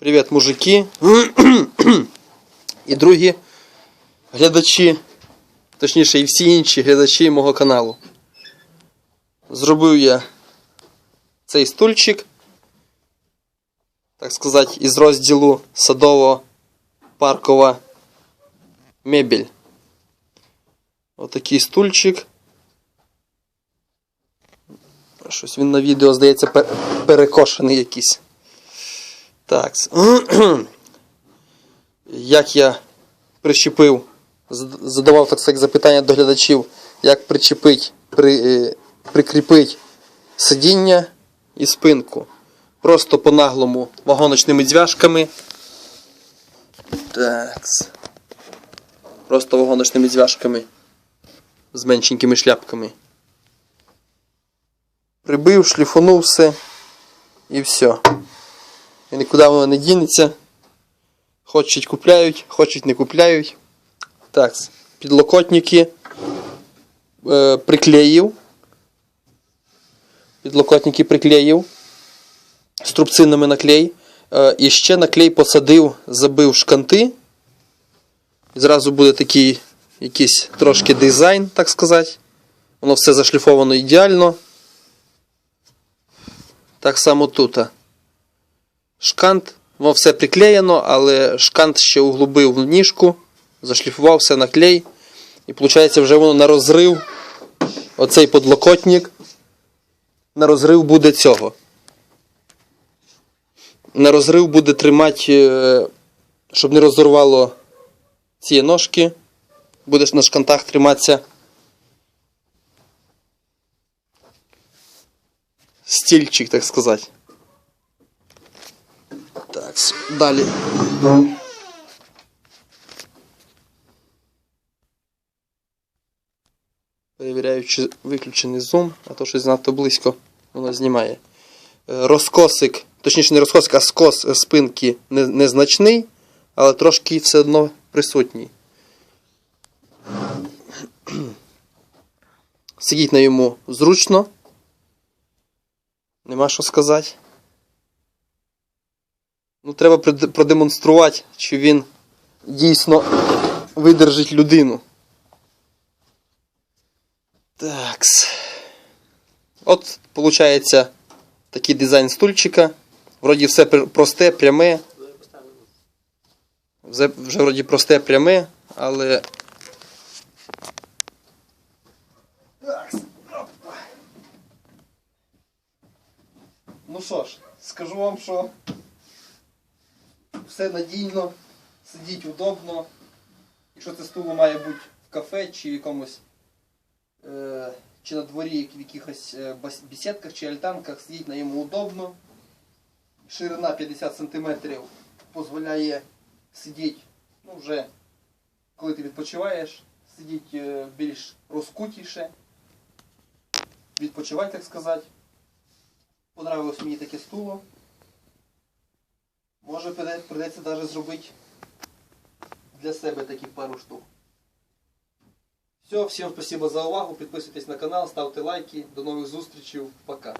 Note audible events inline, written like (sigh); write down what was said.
Привіт, мужики. (clears throat) І другі глядачі, точніше, і всі інші глядачі мого каналу. Зробив я цей стульчик, так сказати, із розділу садово-паркова мебель. Отакий стульчик. Щось він на відео, здається, перекошений якийсь. Так. (clears throat) Як я прищепив, задавав так сказати, запитання до глядачів, як причепить, при, е, прикріпить сидіння і спинку. Просто по-наглому вагоночними дзвяжками. Так. Просто вагоночними дзвяжками з меншенькими шляпками. Прибив, шліфонув все і все. І нікуди воно не дінеться. Хочуть купляють, хочуть не купляють. Так, підлокотники е, приклеїв. Підлокотники приклеїв. Струбцинами наклей. Е, і ще наклей посадив, забив шканти. Зразу буде такий якийсь трошки дизайн, так сказати. Воно все зашліфовано ідеально. Так само тут. Шкант, воно все приклеєно, але шкант ще углубив ніжку, зашліфував все на клей. І виходить, вже воно на розрив. Оцей подлокотник. На розрив буде цього. На розрив буде тримати, е, щоб не розорвало ці ножки. Будеш на шкантах триматися. Стільчик, так сказати. Так, далі. Перевіряю, виключений зум, а то щось занадто близько воно знімає. Е, Розкосик, точніше не розкосик, а скос е, спинки незначний, але трошки все одно присутній. Сидіть на йому зручно. Нема що сказати. Ну, треба продемонструвати, чи він дійсно видержить людину. Такс. От, виходить, такий дизайн стульчика. Вроді все просте, пряме. Вже, вже вроді просте, пряме, але. Ну що ж, скажу вам, що все надійно, сидіть удобно. Якщо це стуло має бути в кафе чи якомусь е, чи на дворі, в якихось е, бесідках чи альтанках, сидіть на йому удобно. Ширина 50 см дозволяє сидіти, ну вже коли ти відпочиваєш, сидіти е, більш розкутіше, відпочивати, так сказати. Понравилось мені таке стуло. Може придеться навіть зробити для себе такі пару штук. Все, всім спасибо за увагу. Підписуйтесь на канал, ставте лайки. До нових зустрічей. Пока.